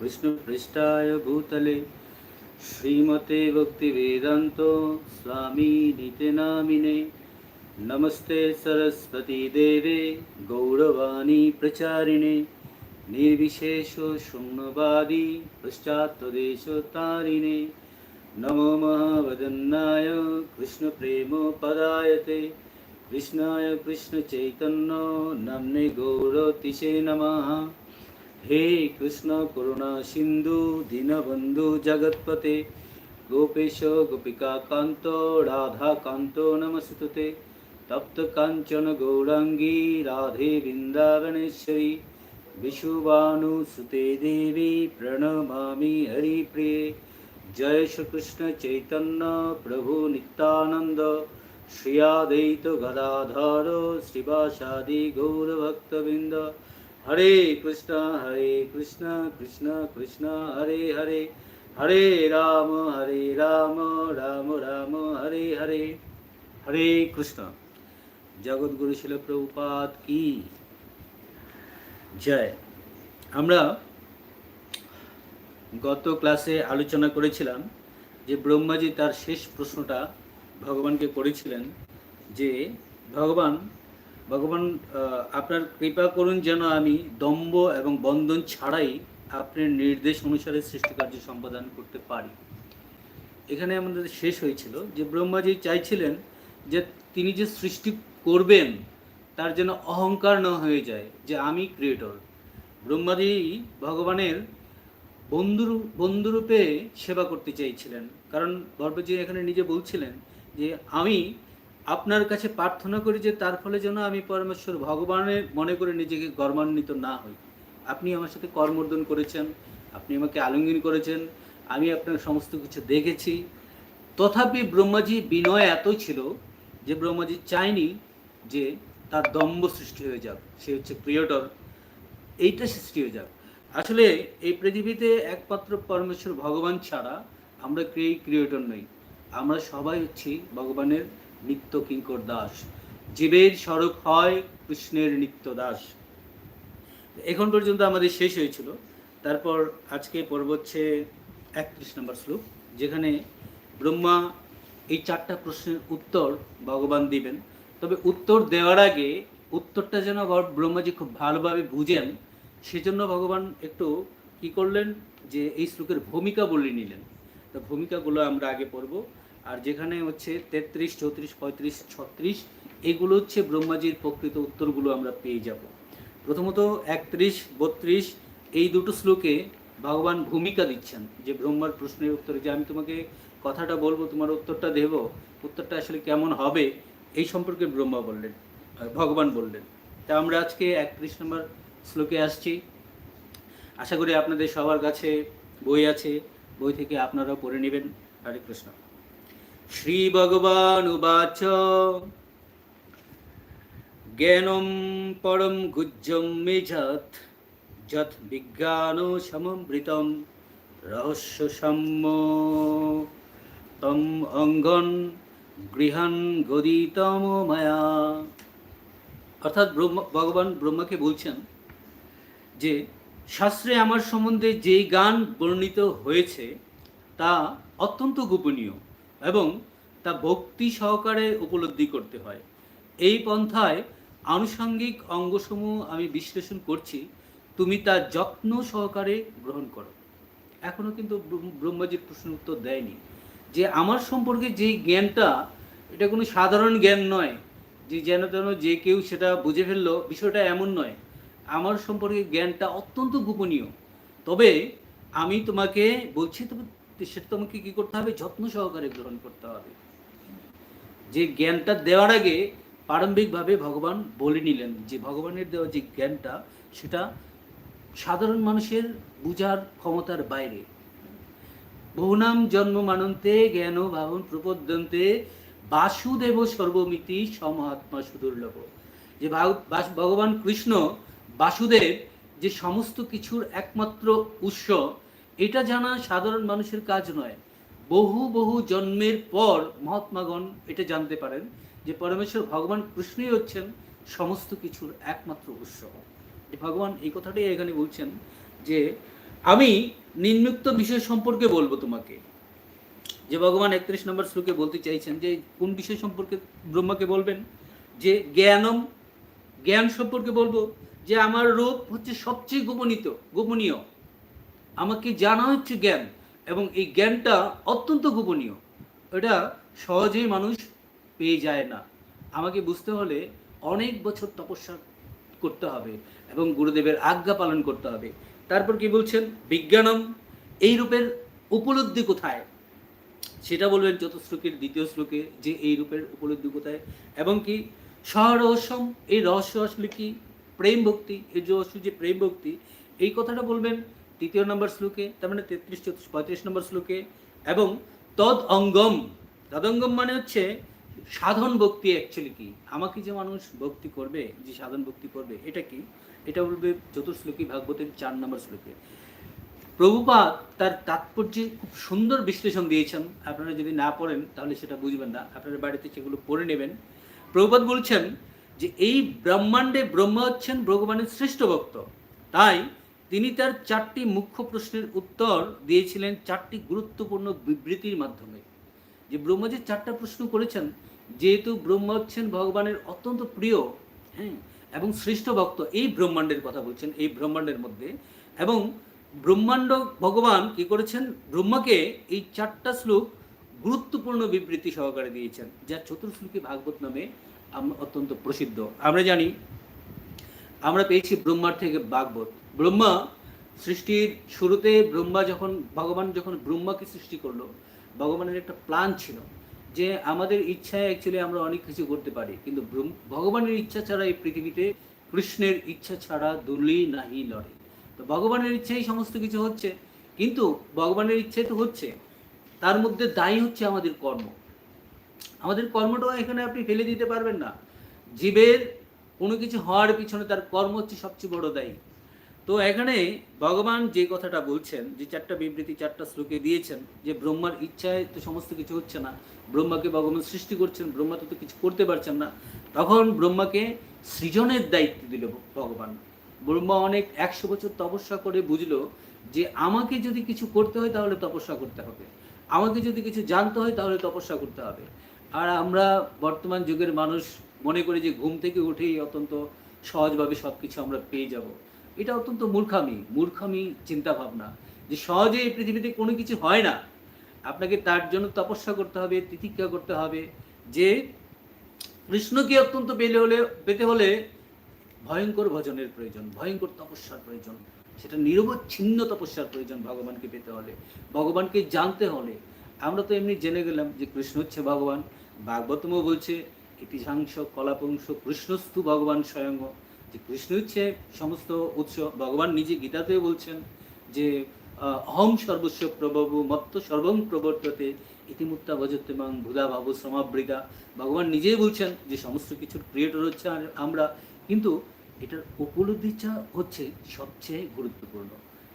कृष्णपृष्ठाय भूतले श्रीमते भक्तिवेदान्त स्वामी नित्यनामिने नमस्ते सरस्वती देवे गौरवाणी प्रचारिणे निर्विशेष शून्यवादी पश्चात्तदेशतारिणे नमो महावदन्नाय कृष्णप्रेमपदायते कृष्णाय कृष्णचैतन्य नाम्ने गौरतिशे नमः হে কৃষ্ণ করুণা সিন্ধু, দীনবন্ধু জগৎপতে। গোপেশ গোপিকাকান্ত রাধাকান্ত নমস্তুতে। তপ্ত কাঞ্চন গৌরাঙ্গী, রাধে বৃন্দাবনেশ্বরী। বিশুবানুসুতে দেবী, প্রণমামি হরিপ্রিয়ে। জয় শ্রীকৃষ্ণ চৈতন্য প্রভু নিত্যানন্দ। শ্রিয়াদৈত গদাধর, শ্রীবাসাদি গৌরভক্তবৃন্দ। হরে কৃষ্ণ হরে কৃষ্ণ কৃষ্ণ কৃষ্ণ, হরে হরে। হরে রাম হরে রাম রাম রাম, হরে হরে। হরে কৃষ্ণ। জগৎগুরু শিল প্রভুপাত কি? জয়। আমরা গত ক্লাসে আলোচনা করেছিলাম যে ব্রহ্মাজি তার শেষ প্রশ্নটা ভগবানকে করেছিলেন যে, ভগবান ভগবান আপনার কৃপা করুন যেন আমি দম্ভ এবং বন্ধন ছাড়াই আপনার নির্দেশ অনুসারে সৃষ্টিকার্য সম্পাদন করতে পারি। এখানে আমাদের শেষ হয়েছিল যে ব্রহ্মাজি চাইছিলেন যে তিনি যে সৃষ্টি করবেন, তার যেন অহংকার না হয়ে যায়, যে আমি ক্রিয়েটর ব্রহ্মাজি ভগবানের বন্ধুর, বন্ধুরূপে সেবা করতে চাইছিলেন। কারণ গর্বজি এখানে নিজে বলছিলেন যে আমি আপনার কাছে প্রার্থনা করি যে তার ফলে যেন আমি পরমেশ্বর ভগবানের মনে করে নিজেকে গর্বান্বিত না হই। আপনি আমার সাথে কর্মর্দন করেছেন, আপনি আমাকে আলিঙ্গন করেছেন, আমি আপনার সমস্ত কিছু দেখেছি। তথাপি ব্রহ্মাজি বিনয় এত ছিল যে ব্রহ্মাজি চায়নি যে তার দম্ভ সৃষ্টি হয়ে যাক। সে হচ্ছে ক্রিয়েটর, এইটা সৃষ্টি হয়ে যাক। আসলে এই পৃথিবীতে একমাত্র পরমেশ্বর ভগবান ছাড়া আমরা ক্রিয়েটর নই। আমরা সবাই হচ্ছি ভগবানের নিত্য কিঙ্কর দাস। জীবের স্বরূপ হয় কৃষ্ণের নিত্য দাস। এখন পর্যন্ত আমাদের শেষ হয়েছিল। তারপর আজকে পর্ব হচ্ছে একত্রিশ নম্বর শ্লোক, যেখানে ব্রহ্মা এই চারটা প্রশ্নের উত্তর ভগবান দিবেন। তবে উত্তর দেওয়ার আগে উত্তরটা যেন ব্রহ্মাজি খুব ভালোভাবে বুঝেন, সেজন্য ভগবান একটু কি করলেন যে এই শ্লোকের ভূমিকা বলে নিলেন। তো ভূমিকাগুলো আমরা আগে পড়ব। আর যেখানে হচ্ছে তেত্রিশ, চৌত্রিশ, পঁয়ত্রিশ, ছত্রিশ, এগুলো হচ্ছে ব্রহ্মাজির প্রকৃত উত্তরগুলো আমরা পেয়ে যাব। প্রথমত একত্রিশ, বত্রিশ, এই দুটো শ্লোকে ভগবান ভূমিকা দিচ্ছেন যে ব্রহ্মার প্রশ্নের উত্তরে যে আমি তোমাকে কথাটা বলব, তোমার উত্তরটা দেব, উত্তরটা আসলে কেমন হবে, এই সম্পর্কে ব্রহ্মা বললেন ভগবান বললেন। তা আমরা আজকে একত্রিশ নম্বর শ্লোকে আসছি। আশা করি আপনাদের সবার কাছে বই আছে, বই থেকে আপনারাও পড়ে নেবেন। হরে কৃষ্ণ। শ্রী উবাচ জ্ঞানম পরম গুজ্জম মেঝাত যৎ বিজ্ঞান সমমৃতম রহস্য সম্য তম অঙ্গন গৃহান গদিতম মায়া অর্থাৎ ব্রহ্ম ভগবান ব্রহ্মাকে বলছেন যে, শাস্ত্রে আমার সম্বন্ধে যেই গান বর্ণিত হয়েছে, তা অত্যন্ত গোপনীয়। এবং তা ভক্তি সহকারে উপলব্ধি করতে হয়। এই পন্থায় আনুষঙ্গিক অঙ্গসমূহ আমি বিশ্লেষণ করছি। তুমি তা যত্ন সহকারে গ্রহণ করো। এখনও কিন্তু ব্রহ্ম- ব্রহ্মাজির প্রশ্ন উত্তর দেয়নি যে আমার সম্পর্কে যেই জ্ঞানটা, এটা কোনো সাধারণ জ্ঞান নয় যে যেন তেন যে কেউ সেটা বুঝে ফেলল, বিষয়টা এমন নয়। আমার সম্পর্কে জ্ঞানটা অত্যন্ত গোপনীয়। তবে আমি তোমাকে বলছি, তবে সেটা তোমাকে কি করতে হবে? যত্ন সহকারে গ্রহণ করতে হবে। যে জ্ঞানটা দেওয়ার আগে প্রারম্ভিকভাবে ভগবান বলে নিলেন যে ভগবানের দেওয়া যে জ্ঞানটা, সেটা সাধারণ মানুষের বুঝার ক্ষমতার বাইরে। বহুনাম জন্ম মানন্তে জ্ঞান ভাবন প্রপদ্যন্তে বাসুদেব সর্বমিতি সমহাত্মা সুদুর্লভ। যে ভগবান কৃষ্ণ, বাসুদেব যে সমস্ত কিছুর একমাত্র উৎস এটা জানা সাধারণ মানুষের কাজ নয়। বহু বহু জন্মের পর মহাত্মাগণ এটা জানতে পারেন যে পরমেশ্বর ভগবান কৃষ্ণই হচ্ছেন সমস্ত কিছুর একমাত্র উৎস। ভগবান এই কথাটাই এখানে বলছেন যে, আমি নিম্নুক্ত বিষয় সম্পর্কে বলব তোমাকে। যে ভগবান একত্রিশ নম্বর শ্লোকে বলতে চাইছেন যে, কোন বিষয় সম্পর্কে ব্রহ্মাকে বলবেন? যে জ্ঞানম, জ্ঞান সম্পর্কে বলব। যে আমার রূপ হচ্ছে সবচেয়ে গোপনীত, গোপনীয়। আমাকে জানা হচ্ছে জ্ঞান, এবং এই জ্ঞানটা অত্যন্ত গোপনীয়। এটা সহজেই মানুষ পেয়ে যায় না। আমাকে বুঝতে হলে অনেক বছর তপস্যা করতে হবে, এবং গুরুদেবের আজ্ঞা পালন করতে হবে। তারপর কি বলছেন? বিজ্ঞানম, এই রূপের উপলব্ধি কোথায়? সেটা বলবেন চতুশ্লোকের দ্বিতীয় শ্লোকে, যে এই রূপের উপলব্ধি কোথায়? এবং কি সহরহস্যম এই রহস্য আসলে কি? প্রেম ভক্তি, এই যে যে প্রেম ভক্তি, এই কথাটা বলবেন তৃতীয় নম্বর শ্লোকে, তার মানে তেত্রিশ, চৌত্রিশ, পঁয়ত্রিশ নম্বর শ্লোকে, এবং তদ অঙ্গম তদঙ্গম মানে হচ্ছে সাধন ভক্তি অ্যাকচুয়ালি কি? আমাকে যে মানুষ ভক্তি করবে, যে সাধন ভক্তি করবে, এটা কি? এটা বলবে চতুর্শ্লোকী ভাগবতের চার নম্বর শ্লোকে। প্রভুপাদ তার তাৎপর্যে খুব সুন্দর বিশ্লেষণ দিয়েছেন। আপনারা যদি না পড়েন, তাহলে সেটা বুঝবেন না। আপনারা বাড়িতে সেগুলো পড়ে নেবেন। প্রভুপাদ বলছেন যে, এই ব্রহ্মাণ্ডে ব্রহ্মা হচ্ছেন ভগবানের শ্রেষ্ঠ ভক্ত। তাই তিনি তার চারটি মুখ্য প্রশ্নের উত্তর দিয়েছিলেন চারটি গুরুত্বপূর্ণ বিবৃতির মাধ্যমে। যে ব্রহ্মা যে চারটা প্রশ্ন করেছেন, যেহেতু ব্রহ্মা হচ্ছেন ভগবানের অত্যন্ত প্রিয় হ্যাঁ এবং শ্রেষ্ঠ ভক্ত, এই ব্রহ্মাণ্ডের কথা বলছেন, এই ব্রহ্মাণ্ডের মধ্যে, এবং ব্রহ্মাণ্ড ভগবান কি করেছেন? ব্রহ্মাকে এই চারটা শ্লোক গুরুত্বপূর্ণ বিবৃতি সহকারে দিয়েছেন, যা চতুর্শ্লোকী ভাগবত নামে অত্যন্ত প্রসিদ্ধ। আমরা জানি, আমরা পেয়েছি ব্রহ্মার থেকে ভাগবত। ব্রহ্মা সৃষ্টির শুরুতে ব্রহ্মা যখন, ভগবান যখন ব্রহ্মাকে সৃষ্টি করল, ভগবানের একটা প্ল্যান ছিল যে আমাদের ইচ্ছায় অ্যাকচুয়ালি আমরা অনেক কিছু করতে পারি, কিন্তু ভগবানের ইচ্ছা ছাড়া এই পৃথিবীতে কৃষ্ণের ইচ্ছা ছাড়া দুলি নাহি লড়ে। তো ভগবানের ইচ্ছাই সমস্ত কিছু হচ্ছে, কিন্তু ভগবানের ইচ্ছাই তো হচ্ছে, তার মধ্যে দায়ী হচ্ছে আমাদের কর্ম। আমাদের কর্মটাও এখানে আপনি ফেলে দিতে পারবেন না। জীবের কোনো কিছু হওয়ার পিছনে তার কর্ম হচ্ছে সবচেয়ে বড় দায়ী। তো এখানে ভগবান যে কথাটা বলছেন, যে চারটা বিবৃতি, চারটা শ্লোকে দিয়েছেন, যে ব্রহ্মার ইচ্ছায় তো সমস্ত কিছু হচ্ছে না, ব্রহ্মাকে ভগবান সৃষ্টি করছেন, ব্রহ্মা তো কিছু করতে পারছেন না, তখন ব্রহ্মাকে সৃজনের দায়িত্ব দিল ভগবান। ব্রহ্মা অনেক একশো বছর তপস্যা করে বুঝলো যে আমাকে যদি কিছু করতে হয় তাহলে তপস্যা করতে হবে। আমাকে যদি কিছু জানতে হয় তাহলে তপস্যা করতে হবে। আর আমরা বর্তমান যুগের মানুষ মনে করি যে ঘুম থেকে উঠেই অত্যন্ত সহজভাবে সব কিছু আমরা পেয়ে যাব। এটা অত্যন্ত মূর্খামি মূর্খামি চিন্তা ভাবনা যে সহজে এই পৃথিবীতে কোনো কিছু হয় না। আপনাকে তার জন্য তপস্যা করতে হবে, তিতিক্ষা করতে হবে। যে কৃষ্ণকে অত্যন্ত পেলে হলে, পেতে হলে ভয়ঙ্কর ভজনের প্রয়োজন, ভয়ঙ্কর তপস্যার প্রয়োজন, সেটা নিরবচ্ছিন্ন তপস্যার প্রয়োজন ভগবানকে পেতে হলে, ভগবানকে জানতে হলে। আমরা তো এমনি জেনে গেলাম যে কৃষ্ণ হচ্ছে ভগবান। ভাগবতমও বলছে, ইতিহাংস কলাপংশ কৃষ্ণস্থু ভগবান স্বয়ং। যে কৃষ্ণ হচ্ছে সমস্ত উৎস, ভগবান নিজে গীতাতে বলছেন যে অহম সর্বস্ব প্রভু মত্ত সর্বং প্রবর্ততে ইতিমুত্তা ভজতে মাং ভুদা ভাব সমাবৃতা। ভগবান নিজেই বলছেন যে, সমস্ত কিছুর ক্রিয়েটর হচ্ছে আমরা। কিন্তু এটার উপলব্ধিটা হচ্ছে সবচেয়ে গুরুত্বপূর্ণ।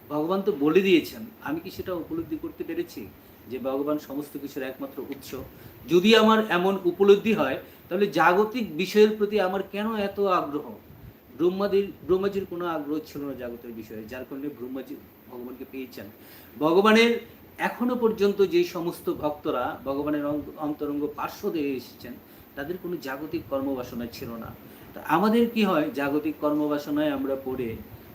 ভগবান তো বলে দিয়েছেন, আমি কি সেটা উপলব্ধি করতে পেরেছি? যে ভগবান সমস্ত কিছুর একমাত্র উৎস। যদি আমার এমন উপলব্ধি হয়, তাহলে জাগতিক বিষয়ের প্রতি আমার কেন এত আগ্রহ? ব্রহ্মাদির, ব্রহ্মাজির কোনো আগ্রহ ছিল না জাগতের বিষয়ে, যার কারণে ব্রহ্মাজি ভগবানকে পেয়েছেন। ভগবানের এখনও পর্যন্ত যে সমস্ত ভক্তরা ভগবানের অন্তরঙ্গ পার্শ্বদে এসেছেন, তাদের কোনো জাগতিক কর্মবাসনা ছিল না। তা আমাদের কি হয়, জাগতিক কর্মবাসনায় আমরা পড়ে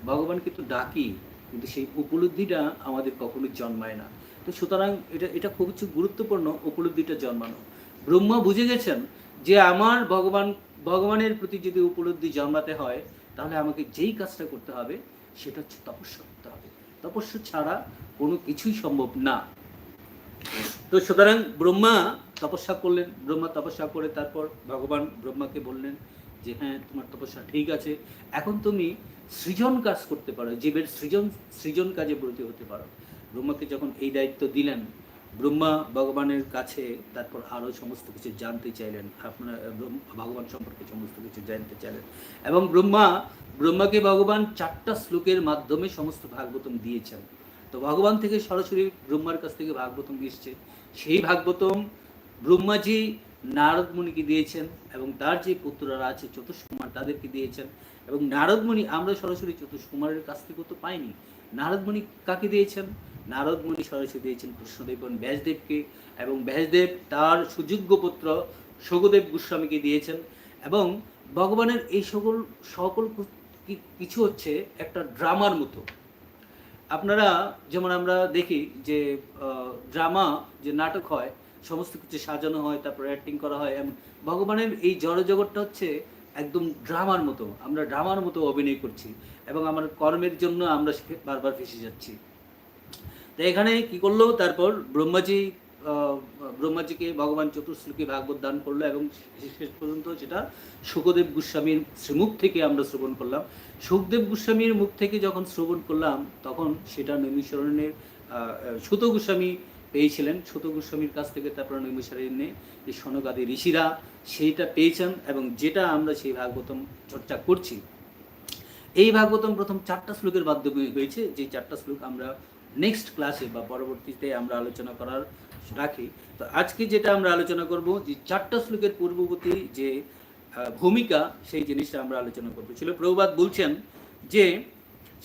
ভগবানকে তো ডাকি, কিন্তু সেই উপলব্ধিটা আমাদের কখনো জন্মায় না। তো সুতরাং এটা এটা খুব গুরুত্বপূর্ণ উপলব্ধিটা জন্মানো। ব্রহ্মা বুঝে গেছেন যে আমার ভগবান, ভগবানের প্রতি যদি উপলব্ধি জন্মাতে হয়, তাহলে আমাকে যেই কাজটা করতে হবে, সেটা হচ্ছে তপস্যা করতে হবে। তপস্যা ছাড়া কোনো কিছুই সম্ভব না। তো সুতরাং ব্রহ্মা তপস্যা করলেন, ব্রহ্মা তপস্যা করে তারপর ভগবান ব্রহ্মাকে বললেন যে হ্যাঁ তোমার তপস্যা ঠিক আছে। এখন তুমি সৃজন কাজ করতে পারো, জীবের সৃজন সৃজন কাজে ব্রতী হতে পারো। ব্রহ্মাকে যখন এই দায়িত্ব দিলেন ব্রহ্মা ভগবানের কাছে তারপর আরও সমস্ত কিছু জানতে চাইলেন, আপনার ভগবান সম্পর্কে সমস্ত কিছু জানতে চাইলেন। এবং ব্রহ্মা, ব্রহ্মাকে ভগবান চারটা শ্লোকের মাধ্যমে সমস্ত ভাগবতম দিয়েছেন। তো ভগবান থেকে সরাসরি ব্রহ্মার কাছ থেকে ভাগবতম এসছে। সেই ভাগবতম ব্রহ্মাজি নারদ মুনিকে দিয়েছেন এবং তার যে পুত্ররা আছে চতুষ্কুমার তাদেরকে দিয়েছেন। এবং নারদমণি আমরা সরাসরি চতুষ্কুমারের কাছ থেকেও তো পাইনি। নারদমণি কাকে দিয়েছেন? নারদমণি সরাসরি দিয়েছেন কৃষ্ণদেব এবং ব্যাসদেবকে এবং ব্যাসদেব তার সুযোগ্য পুত্র সগদেব গোস্বামীকে দিয়েছেন এবং ভগবানের এই সকল সকল কিছু হচ্ছে একটা ড্রামার মতো। আপনারা যেমন আমরা দেখি যে ড্রামা যে নাটক হয়, সমস্ত কিছু সাজানো হয়, তারপর অ্যাক্টিং করা হয় এবং ভগবানের এই জড়জগৎটা হচ্ছে একদম ড্রামার মতো। আমরা ড্রামার মতো অভিনয় করছি এবং আমার কর্মের জন্য আমরা বারবার ফেসে যাচ্ছি। তো এখানে কি করল? তারপর ব্রহ্মাজি ব্রহ্মাজিকে ভগবান চতুর্শ্লোকী ভাগবত দান করল এবং শেষ পর্যন্ত সেটা সুখদেব গোস্বামীর শ্রীমুখ থেকে আমরা শ্রবণ করলাম। সুখদেব গোস্বামীর মুখ থেকে যখন শ্রবণ করলাম, তখন সেটা নৈমিশরণের সুত গোস্বামী পেয়েছিলেন। সুত গোস্বামীর কাছ থেকে তারপর নৈমিশরণে যে সনকাদি ঋষিরা সেইটা পেয়েছেন এবং যেটা আমরা সেই ভাগবতম চর্চা করছি। এই ভাগবতম প্রথম চারটা শ্লোকের মাধ্যমে হয়েছে। যে চারটা শ্লোক আমরা নেক্সট ক্লাসে বা পরবর্তীতে আমরা আলোচনা করার রাখি। তো আজকে যেটা আমরা আলোচনা করব, যে চারটা শ্লোকের পূর্ববর্তী যে ভূমিকা, সেই জিনিসটা আমরা আলোচনা করব। ছিল প্রভুবাদ বলছেন যে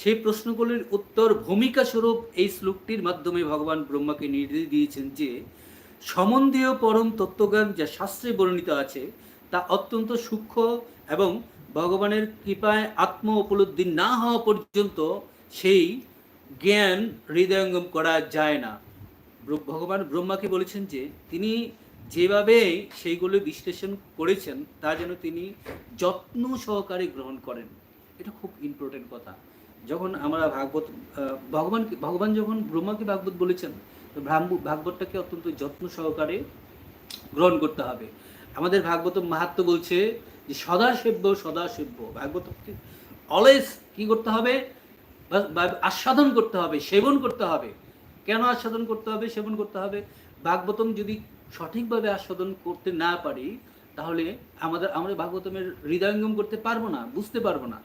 সেই প্রশ্নগুলির উত্তর ভূমিকা স্বরূপ এই শ্লোকটির মাধ্যমে ভগবান ব্রহ্মাকে নির্দেশ দিয়েছেন যে সম্বন্ধীয় পরম তত্ত্বজ্ঞান যা শাস্ত্রে বর্ণিত আছে, তা অত্যন্ত সূক্ষ্ম এবং ভগবানের কৃপায় আত্ম উপলব্ধি না হওয়া পর্যন্ত সেই জ্ঞান হৃদয়ঙ্গম করা যায় না। ভগবান ব্রহ্মাকে বলেছেন যে, তিনি যেভাবে সেইগুলো বিশ্লেষণ করেছেন, তা যেন তিনি যত্ন সহকারে গ্রহণ করেন। এটা খুব ইম্পর্টেন্ট কথা। যখন আমরা ভাগবত ভগবানকে, ভগবান যখন ব্রহ্মাকে ভাগবত বলেছেন ভাগবতটাকে অত্যন্ত যত্ন সহকারে গ্রহণ করতে হবে। আমাদের ভাগবত মাহাত্ম বলছে যে সদা সেব্য সদা ভাগবতকে অলওয়েজ কি করতে হবে? আস্বাদন করতে হবে, সেবন করতে হবে। কেন আস্বাদন করতে হবে, সেবন করতে হবে? ভাগবতম যদি সঠিকভাবে আস্বাদন করতে না পারি, তাহলে আমাদের, আমরা ভাগবতমের হৃদয়ঙ্গম করতে পারব না, বুঝতে পারব না।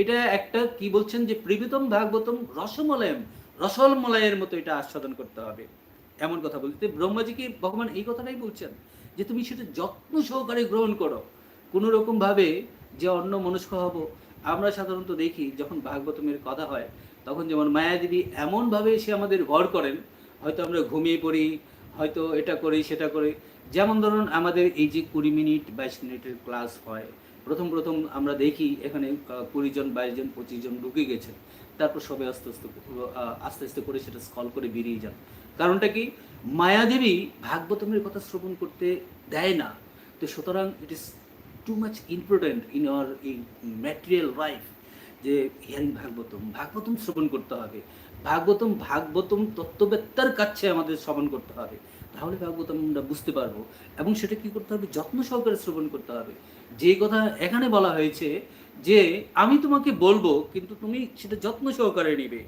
এটা একটা কি বলছেন যে প্রিবিতম ভাগবতম রসমলয়ম, রসলমলয়ের মতো এটা আস্বাদন করতে হবে। এমন কথা বলতে ব্রহ্মাজিকে ভগবান এই কথাটাই বলছেন, যে তুমি সেটা যত্ন সহকারে গ্রহণ করো। কোনো রকম ভাবে যে অন্য মনস্ক হব আমরা সাধারণত দেখি যখন ভাগবতমের কথা হয়, তখন যেমন মায়াদেবী এমনভাবে এসে আমাদের ভর করেন, হয়তো আমরা ঘুমিয়ে পড়ি, হয়তো এটা করি, সেটা করি। যেমন ধরুন আমাদের এই যে কুড়ি মিনিট, বাইশ মিনিটের ক্লাস হয়, প্রথম প্রথম আমরা দেখি এখানে কুড়ি জন, বাইশ জন, পঁচিশ জন ঢুকে গেছে তারপর সবাই আস্তে আস্তে আস্তে আস্তে করে সেটা স্কল করে বেরিয়ে যান। কারণটা কি? মায়াদেবী ভাগবতমের কথা শ্রবণ করতে দেয় না। তো সুতরাং it is too much important in our in material life যে হিয়ারিং ভাগবতম ভাগবতম শ্রবণ করতে হবে। ভাগবতম ভাগবতম তত্ত্ববেত্তার কাছে আমাদের শ্রবণ করতে হবে। তাহলে ভাগবতম আমরা বুঝতে পারব। এবং সেটা কি করতে হবে? যত্ন সহকারে শ্রবণ করতে হবে। যে কথা এখানে বলা হয়েছে যে, আমি তোমাকে বলব, কিন্তু তুমি সেটা যত্ন সহকারে নিবে।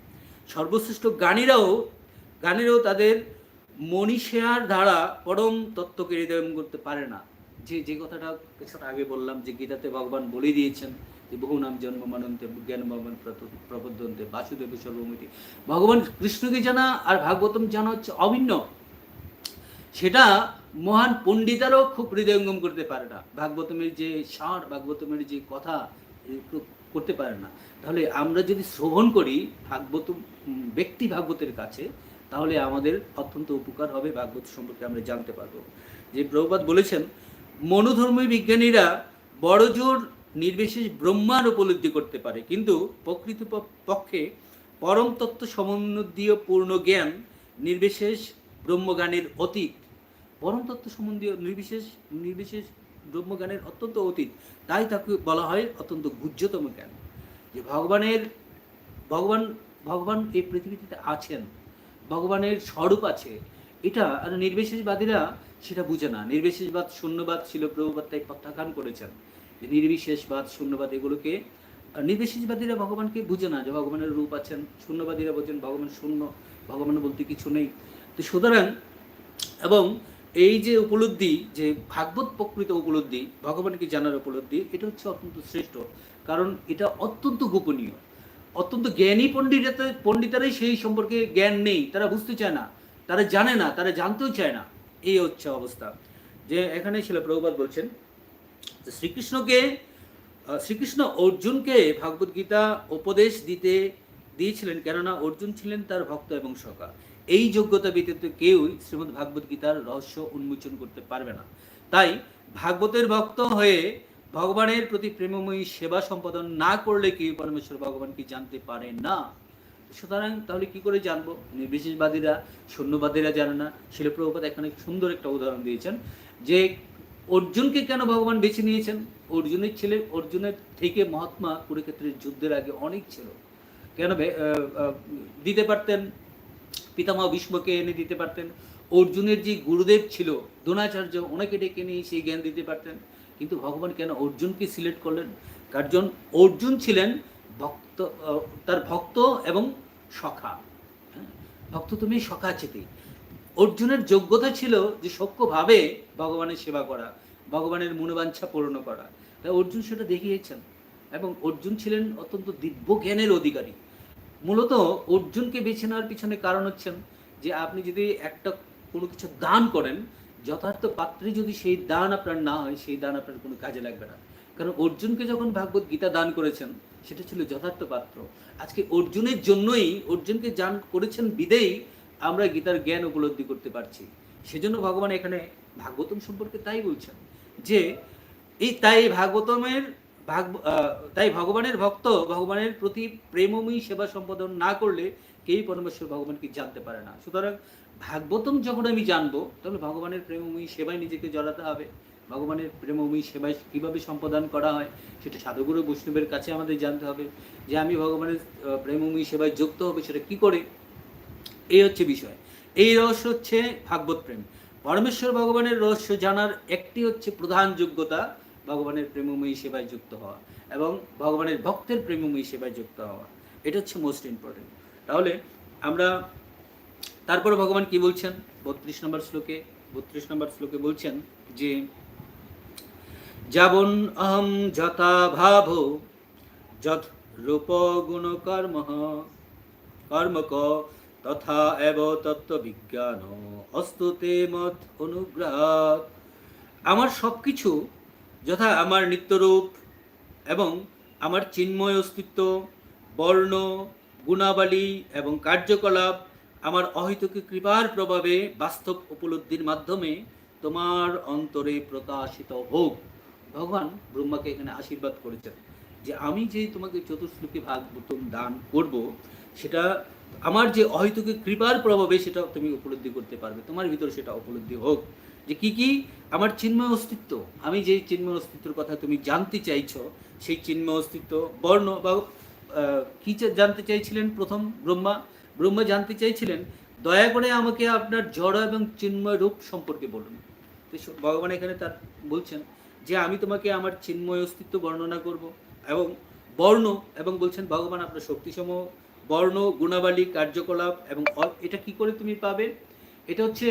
সর্বশ্রেষ্ঠ গানীরাও গানীরাও তাদের মনীষার দ্বারা পরম তত্ত্বকে হৃদয়ম করতে পারে না। যে যে কথাটা কিছুটা আগে বললাম যে গীতাতে ভগবান বলে দিয়েছেন যে বহু নাম জন্ম মানন্তে, জ্ঞান ভগবান প্রবদ্ধন্তে বাসুদেব সর্বমিতি ভগবান কৃষ্ণকে জানা আর ভাগবতম জানা হচ্ছে অভিন্ন। সেটা মহান পণ্ডিতারও খুব হৃদয়ঙ্গম করতে পারে না। ভাগবতমের যে সার, ভাগবতমের যে কথা করতে পারে না। তাহলে আমরা যদি শ্রবণ করি ভাগবত ব্যক্তি ভাগবতের কাছে, তাহলে আমাদের অত্যন্ত উপকার হবে ভাগবত সম্পর্কে আমরা জানতে পারব। যে প্রভুপাত বলেছেন মনোধর্মী বিজ্ঞানীরা বড়জোর নির্বিশেষ ব্রহ্মার উপলব্ধি করতে পারে। কিন্তু প্রকৃত পক্ষে পরম তত্ত্ব সমন্বয় পূর্ণ জ্ঞান নির্বিশেষ ব্রহ্মজ্ঞানের অতীত। পরম তত্ত্ব সম্বন্ধীয় নির্বিশেষ নির্বিশেষ ব্রহ্মজ্ঞানের অত্যন্ত অতীত, তাই তাকে বলা হয় অত্যন্ত গুহ্যতম জ্ঞান। যে ভগবানের, ভগবান ভগবান এই পৃথিবীতে আছেন, ভগবানের স্বরূপ আছে, এটা আর নির্বিশেষবাদীরা সেটা বুঝে না। নির্বিশেষবাদ, শূন্যবাদ ছিল প্রভুবাদ তাই প্রত্যাখ্যান করেছেন। যে নির্বিশেষবাদ, শূন্যবাদ এগুলোকে নির্বিশেষবাদীরা ভগবানকে বুঝে না যে ভগবানের রূপ আছেন, শূন্যবাদীরা বলছেন ভগবান শূন্য, ভগবান বলতে কিছু নেই। তো সুতরাং, এবং এই যে উপলব্ধি, যে ভাগবত প্রকৃত উপলব্ধি, ভগবানকে জানার উপলব্ধি, এটা হচ্ছে অত্যন্ত শ্রেষ্ঠ। কারণ এটা অত্যন্ত গোপনীয়। অত্যন্ত জ্ঞানী পণ্ডিত পণ্ডিতারাই সেই সম্পর্কে জ্ঞান নেই। তারা বুঝতে চায় না। তারা জানে না। তারা জানতেও চায় না। এই হচ্ছে অবস্থা। যে এখানে ছিল প্রভুপাত বলছেন শ্রীকৃষ্ণকে শ্রীকৃষ্ণ অর্জুনকে ভাগবত গীতা উপদেশ দিতে দিয়েছিলেন কেননা অর্জুন ছিলেন তার ভক্ত এবং সখা। এই যোগ্যতা ব্যতীত কেউই শ্রীমদ্ ভাগবত গীতার রহস্য উন্মোচন করতে পারবে না। তাই ভাগবতের ভক্ত হয়ে ভগবানের প্রতি প্রেমময়ী সেবা সম্পাদন না করলে কেউ পরমেশ্বর ভগবান ভগবানকে জানতে পারে না। সুতরাং তাহলে কি করে জানব? নির্বিশেষবাদীরা, শূন্যবাদীরা জানে না। শিলপ্রভুপাত এখানে সুন্দর একটা উদাহরণ দিয়েছেন যে, অর্জুনকে কেন ভগবান বেছে নিয়েছেন? অর্জুনের ছেলে, অর্জুনের থেকে মহাত্মা কুরুক্ষেত্রের যুদ্ধের আগে অনেক ছিল। কেন দিতে পারতেন? পিতামহ ভীষ্মকে এনে দিতে পারতেন। অর্জুনের যে গুরুদেব ছিল, দ্রোণাচার্য, ওনাকে ডেকে নিয়ে সেই জ্ঞান দিতে পারতেন। কিন্তু ভগবান কেন অর্জুনকে সিলেক্ট করলেন? কারণ অর্জুন ছিলেন ভক্ত তার ভক্ত এবং সখা। হ্যাঁ, ভক্ত তুমি সখা চেতে অর্জুনের যোগ্যতা ছিল যে সক্ষভাবে ভগবানের সেবা করা ভগবানের মনোবাঞ্ছা পূর্ণ করা। তাই অর্জুন সেটা দেখিয়েছেন। এবং অর্জুন ছিলেন অত্যন্ত দিব্য জ্ঞানের অধিকারী। মূলত অর্জুনকে বেছে নেওয়ার পিছনে কারণ হচ্ছেন যে আপনি যদি একটা কোনো কিছু দান করেন যথার্থ পাত্রে যদি সেই দান আপনার না হয় সেই দান আপনার কোনো কাজে লাগবে না। কারণ অর্জুনকে যখন ভাগবত গীতা দান করেছেন, সেটা ছিল যথার্থ পাত্র। আজকে অর্জুনের জন্যই, অর্জুনকে দান করেছেন বিদেই, আমরা গীতার জ্ঞান উপলব্ধি করতে পারছি। সেজন্য ভগবান এখানে ভাগবতম সম্পর্কে তাই বলছেন যে, এই তাই ভাগবতমের ভাগ তাই ভগবানের ভক্ত, ভগবানের প্রতি প্রেমময়ী সেবা সম্পাদন না করলে কেই পরমেশ্বর ভগবানকে জানতে পারে না। সুতরাং ভাগবতম যখন আমি জানব, তাহলে ভগবানের প্রেমময়ী সেবায় নিজেকে জড়াতে হবে। ভগবানের প্রেমময়ী সেবায় কীভাবে সম্পাদন করা হয়, সেটা সাধুগুরু বৈষ্ণবের কাছে আমাদের জানতে হবে। যে আমি ভগবানের প্রেমময়ী সেবায় যুক্ত হবে, সেটা কি করে? এই হচ্ছে বিষয়। এই রহস্য হচ্ছে ভাগবত প্রেম। পরমেশ্বর ভগবানের রহস্য জানার একটি হচ্ছে প্রধান যোগ্যতা ভগবানের প্রেমময়ী সেবায় যুক্ত হওয়া এবং ভগবানের ভক্তের প্রেমময়ী সেবায় যুক্ত হওয়া। এটা হচ্ছে মোস্ট ইম্পর্টেন্ট তাহলে আমরা তারপর ভগবান কি বলছেন? বত্রিশ নম্বর শ্লোকে, বত্রিশ নম্বর শ্লোকে বলছেন যে যাবন অহম যথা ভাব যথ রূপ গুণ কর্ম কর্মক তথা এব তত্ত্ব বিজ্ঞান অস্তুতে মত অনুগ্রহাৎ। আমার সব কিছু যথা আমার নিত্যরূপ এবং আমার চিন্ময় অস্তিত্ব, বর্ণ, গুণাবলী এবং কার্যকলাপ আমার অহেতুকী কৃপার প্রভাবে বাস্তব উপলব্ধির মাধ্যমে তোমার অন্তরে প্রকাশিত হোক। ভগবান ব্রহ্মাকে এখানে আশীর্বাদ করেছেন। যে আমি যে তোমাকে চতুর্শ্লোকী ভাগবতম দান করব, সেটা আমার যে অহেতুকী কৃপার প্রভাবে সেটা তুমি উপলব্ধি করতে পারবে। তোমার ভিতরে সেটা উপলব্ধি হোক। যে কি কি? আমার চিন্ময় অস্তিত্ব। আমি যে চিন্ময় অস্তিত্বের কথা তুমি জানতে চাইছো, সেই চিন্ময় অস্তিত্ব, বর্ণ বা কি জানতে চাইছিলেন প্রথম ব্রহ্মা? ব্রহ্মা জানতে চাইছিলেন, দয়া করে আমাকে আপনার জড় এবং চিন্ময় রূপ সম্পর্কে বলুন। ভগবান এখানে তার বলছেন যে আমি তোমাকে আমার চিন্ময় অস্তিত্ব বর্ণনা করব এবং বর্ণ এবং বলছেন, ভগবান, আপনার শক্তিসমূহ, বর্ণ, গুণাবলী, কার্যকলাপ এবং এটা কি করে তুমি পাবে? এটা হচ্ছে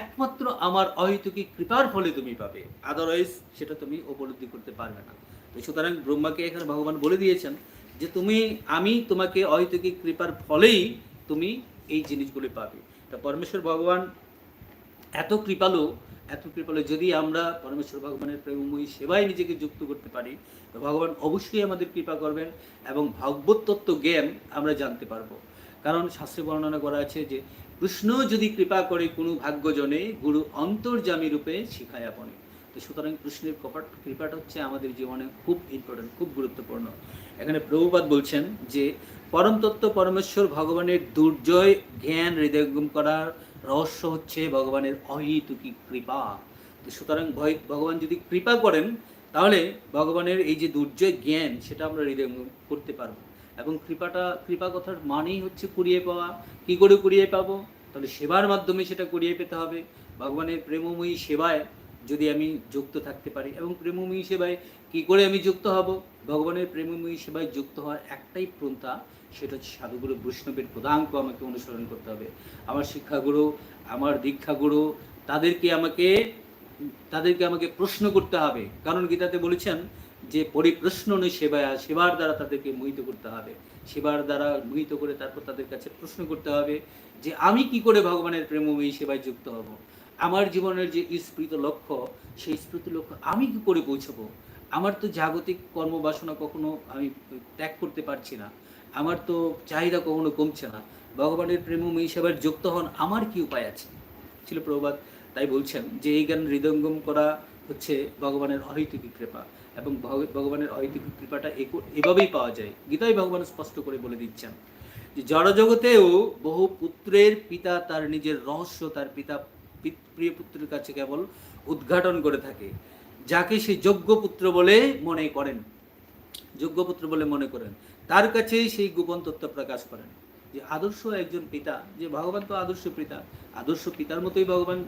একমাত্র আমার অহেতুকী কৃপার ফলে তুমি পাবে। আদারওয়াইজ সেটা তুমি উপলব্ধি করতে পারবে না। তো সুতরাং ব্রহ্মাকে এখানে ভগবান বলে দিয়েছেন যে, তুমি, আমি তোমাকে অহেতুকী কৃপার ফলেই তুমি এই জিনিসগুলি পাবে। তা পরমেশ্বর ভগবান এত কৃপালু এত কৃপালু যদি আমরা পরমেশ্বর ভগবানের প্রেমময়ী সেবায় নিজেকে যুক্ত করতে পারি, তো ভগবান অবশ্যই আমাদের কৃপা করবেন এবং ভগবত তত্ত্ব জ্ঞান আমরা জানতে পারব। কারণ শাস্ত্রে বর্ণনা করা আছে যে, কৃষ্ণ যদি কৃপা করে কোনো ভাগ্যজনে, গুরু অন্তর্জামী রূপে শিখায় আপনি। তো সুতরাং কৃষ্ণের কৃপাট, কৃপাটা হচ্ছে আমাদের জীবনে খুব ইম্পর্টেন্ট খুব গুরুত্বপূর্ণ। এখানে প্রভুপাত বলছেন যে পরমতত্ত্ব পরমেশ্বর ভগবানের দুর্জয় জ্ঞান হৃদয়গম করার রহস্য হচ্ছে ভগবানের অহিতুকী কৃপা। তো সুতরাং ভগবান যদি কৃপা করেন, তাহলে ভগবানের এই যে দুর্জয় জ্ঞান, সেটা আমরা হৃদয় করতে পারব। এবং কৃপাটা, কৃপা কথার মানেই হচ্ছে কুড়িয়ে পাওয়া। কি করে কুড়িয়ে পাবো? তাহলে সেবার মাধ্যমে সেটা কুড়িয়ে পেতে হবে। ভগবানের প্রেমময়ী সেবায় যদি আমি যুক্ত থাকতে পারি। এবং প্রেমময়ী সেবায় কি করে আমি যুক্ত হব? ভগবানের প্রেমময়ী সেবায় যুক্ত হওয়ার একটাই প্রন্থা সেটা হচ্ছে সাধুগুরু বৈষ্ণবের পদাঙ্ক আমাকে অনুসরণ করতে হবে। আমার শিক্ষাগুরু, আমার দীক্ষাগুরু, তাদেরকে আমাকে তাদেরকে আমাকে প্রশ্ন করতে হবে। কারণ গীতাতে বলেছেন যে, পরিপ্রশ্ন নয় সেবায় সেবার দ্বারা তাদেরকে মোহিত করতে হবে। সেবার দ্বারা মোহিত করে তারপর তাদের কাছে প্রশ্ন করতে হবে যে, আমি কি করে ভগবানের প্রেমময়ী সেবায় যুক্ত হব? আমার জীবনের যে স্মৃত লক্ষ্য, সেই স্মৃত লক্ষ্য আমি কি করে পৌঁছবো? আমার তো জাগতিক কর্মবাসনা কখনো আমি ত্যাগ করতে পারছি না। আমার তো চাহিদা কখনো কমছে না। ভগবানের প্রেমময়ী সেবার যুক্ত হন আমার কি উপায় আছে? ছিল প্রবাদ তাই বলছেন যে এই গান হৃদয়ঙ্গম করা হচ্ছে ভগবানের অহৈতুকী কৃপা এবং ভগবানের অহৈতুকী কৃপাটা এভাবেই পাওয়া যায়। গীতাই ভগবান স্পষ্ট করে বলে দিচ্ছেন যে জড়জগতেও বহু পুত্রের পিতা তার নিজের রহস্য তার পিতা, প্রিয় পুত্রের কাছে কেবল উদ্ঘাটন করে থাকে। যাকে সে যোগ্য পুত্র বলে মনে করেন। যোগ্য পুত্র বলে মনে করেন। তার কাছেই সেই গোপন তত্ত্ব প্রকাশ করেন। যে আদর্শ একজন পিতা, যে ভগবান তো আদর্শ পিতা, আদর্শ পিতার মতোই ভগবান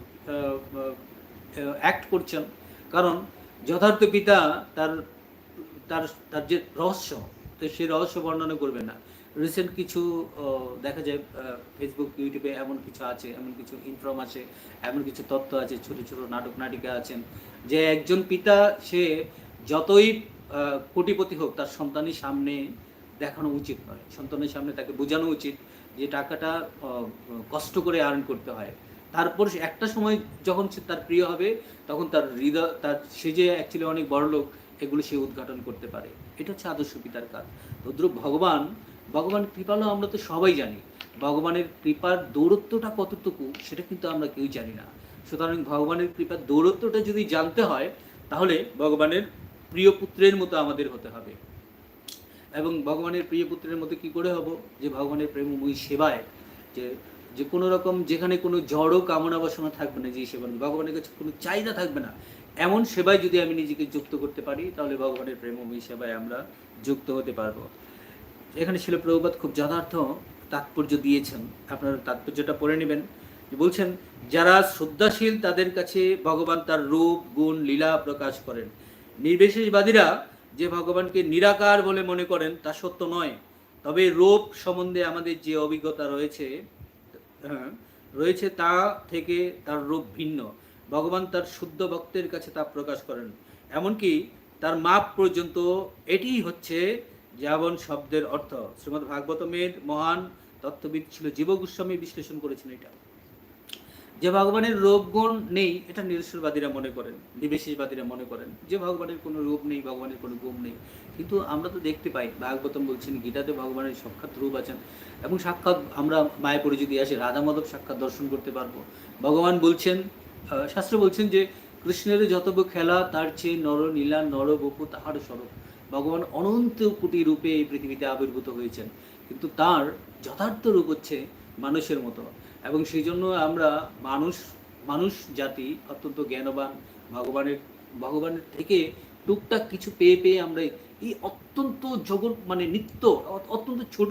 অ্যাক্ট করছেন। কারণ যথার্থ পিতা তার তার তার যে রহস্য, তো সেই রহস্য বর্ণনা করবে না। রিসেন্ট কিছু দেখা যায় ফেসবুক ইউটিউবে এমন কিছু আছে, এমন কিছু ইনফর্ম আছে, এমন কিছু তথ্য আছে, ছোট ছোট নাটক, নাটিকা আছেন। যে একজন পিতা, সে যতই কোটিপতি হোক, তার সন্তানের সামনে দেখানো উচিত নয়। সন্তানের সামনে তাকে বোঝানো উচিত যে টাকাটা কষ্ট করে আর্ন করতে হয়। তারপর একটা সময় যখন সে তার প্রিয় হবে, তখন তার হৃদয়, তার, সে যে অ্যাকচুয়ালি অনেক বড় লোক, এগুলো সে উদ্ঘাটন করতে পারে। এটা হচ্ছে আদর্শ পিতার কাজ। তদ্রুপ ভগবান ভগবান কৃপালো আমরা তো সবাই জানি। ভগবানের কৃপার দৌরত্বটা কতটুকু, সেটা কিন্তু আমরা কেউ জানি না। সুতরাং ভগবানের কৃপার দৌরত্বটা যদি জানতে হয়, তাহলে ভগবানের প্রিয় পুত্রের মতো আমাদের হতে হবে। এবং ভগবানের প্রিয় পুত্রের মতো কি করে হব? যে ভগবানের প্রেমময়ী সেবায়, যে যে কোনো রকম যেখানে কোনো জড় কামনা বাসনা থাকবে না যে সেবা ভগবানের কাছে কোনো চাহিদা থাকবে না। এমন সেবায় যদি আমি নিজেকে যুক্ত করতে পারি, তাহলে ভগবানের প্রেমময়ী সেবায় আমরা যুক্ত হতে পারব। এখানে ছিল প্রভুপাত খুব যথার্থ তাৎপর্য দিয়েছেন। আপনারা তাৎপর্যটা পড়ে নেবেন। বলছেন? যারা শ্রদ্ধাশীল তাদের কাছে ভগবান তার রূপ গুণ লীলা প্রকাশ করেন। নির্বিশেষবাদীরা যে ভগবানকে নিরাকার বলে মনে করেন তা সত্য নয়। তবে রূপ সম্বন্ধে আমাদের যে অভিজ্ঞতা রয়েছে হ্যাঁ, রয়েছে তা থেকে তার রূপ ভিন্ন। ভগবান তার শুদ্ধ ভক্তের কাছে তা প্রকাশ করেন। এমনকি তার মাপ পর্যন্ত এটিই হচ্ছে যাবন শব্দের অর্থ। শ্রীমদ ভাগবতমের মহান তত্ত্ববিদ ছিল জীব গোস্বামী বিশ্লেষণ করেছেন এটা। যে ভগবানের রূপ গুণ নেই, এটা নিরশ্বরবাদীরা মনে করেন নিবেশিসবাদীরা মনে করেন। যে ভগবানের কোনো রূপ নেই, ভগবানের কোনো গুণ নেই। কিন্তু আমরা তো দেখতে পাই, ভাগবতম বলছেন, গীতাতে ভগবানের সাক্ষাৎ রূপ আছেন। এবং সাক্ষাৎ আমরা মায়াপুরে যদি আসি রাধা মাধব সাক্ষাৎ দর্শন করতে পারব। ভগবান বলছেন শাস্ত্র বলছেন যে, কৃষ্ণের যতব খেলা, তার চেয়ে নর নীলা, নর বপু তাহার স্বরূপ। ভগবান অনন্ত কোটি রূপে এই পৃথিবীতে আবির্ভূত হয়েছেন। কিন্তু তার যথার্থ রূপ হচ্ছে মানুষের মতো। এবং সেই জন্য আমরা মানুষ মানুষ জাতি অত্যন্ত জ্ঞানবান, ভগবানের ভগবানের থেকে টুকটাক কিছু পেয়ে পেয়ে আমরা এই অত্যন্ত জগৎ মানে নিত্য, অত্যন্ত ছোট।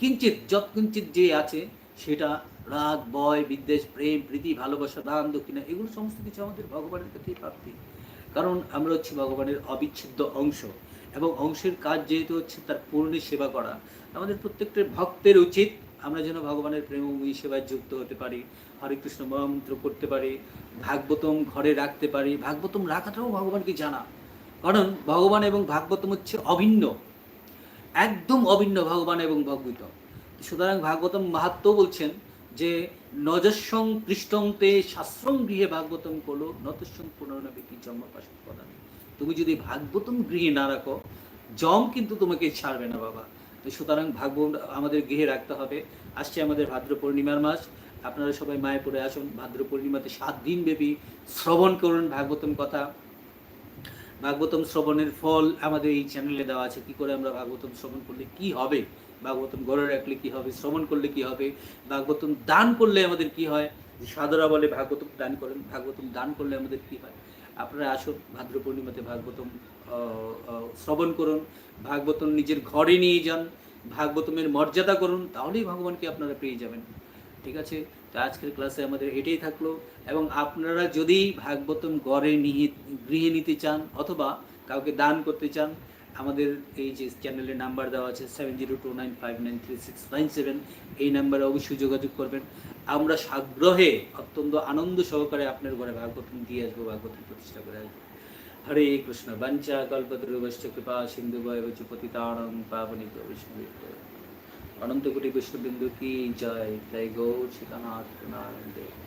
কিঞ্চিত যৎকিঞ্চিত যে আছে, সেটা রাগ, ভয়, বিদ্বেষ, প্রেম, প্রীতি, ভালোবাসা, দান, দক্ষিণা, এগুলো সমস্ত কিছু আমাদের ভগবানের কাছেই প্রাপ্তি। কারণ আমরা হচ্ছি ভগবানের অবিচ্ছেদ্য অংশ এবং অংশের কাজ যেহেতু হচ্ছে তার পূর্ণের সেবা করা, আমাদের প্রত্যেকটা ভক্তের উচিত আমরা যেন ভগবানের প্রেমময়ী সেবায় যুক্ত হতে পারি, হরে কৃষ্ণ মহামন্ত্র করতে পারি, ভাগবতম ঘরে রাখতে পারি। ভাগবতম রাখাটাও ভগবানকে জানা। কারণ ভগবান এবং ভাগবতম হচ্ছে অভিন্ন। একদম অভিন্ন ভগবান এবং ভগবত। সুতরাং ভাগবতম মাহাত্ম বলছেন যে নজস্বং পৃষ্ঠং তে গৃহে ভাগবতম করল নতস্বং পুনর্নবীতি জন্ম পাশ প্রদান তুমি যদি ভাগবতম গৃহে না রাখো, জম কিন্তু তোমাকে ছাড়বে না বাবা। সুতরাং ভাগবত আমাদের গৃহে রাখতে হবে। আসছে আমাদের ভাদ্র পূর্ণিমার মাস। আপনারা সবাই মায়াপুরে আসুন। ভাদ্র পূর্ণিমাতে সাত দিন ব্যাপী শ্রবণ করুন ভাগবতম কথা। ভাগবতম শ্রবণের ফল আমাদের এই চ্যানেলে দেওয়া আছে। কি করে আমরা ভাগবতম শ্রবণ করলে কি হবে? ভাগবতম গড়ে রাখলে কি হবে? শ্রবণ করলে কি হবে? ভাগবতম দান করলে আমাদের কি হয়? যে সাধুরা বলে ভাগবতম দান করেন, ভাগবতম দান করলে আমাদের কি হয়? আপনারা আসুন ভাদ্র পূর্ণিমাতে ভাগবতম শ্রবণ করুন, ভাগবতম নিজের ঘরে নিয়ে যান, ভাগবতমের মর্যাদা করুন, তাহলেই ভগবানকে আপনারা পেয়ে যাবেন। ঠিক আছে? তো আজকের ক্লাসে আমাদের এটাই থাকল। এবং আপনারা যদি ভাগবতম গড়ে নিহি, গৃহে নিতে চান অথবা কাউকে দান করতে চান, আমাদের এই যে চ্যানেলের নাম্বার দেওয়া আছে seven zero two nine five nine three six nine seven এই নাম্বারে অবশ্যই যোগাযোগ করবেন। আমরা সাগ্রহে অত্যন্ত আনন্দ সহকারে আপনার ঘরে ভাগবতন দিয়ে আসব ভাগবতন প্রতিষ্ঠা করে আসব। হরে কৃষ্ণ বাঞ্চা কল্পতরুবশ্চ কৃপা, সিন্ধু বয়বচ পতিতানং পাবনি বিষ্ণু অনন্ত কোটি বিষ্ণুবিন্দু কি জয়? জয় গৌ শ্রীকানাথ নারায়ণ দেব।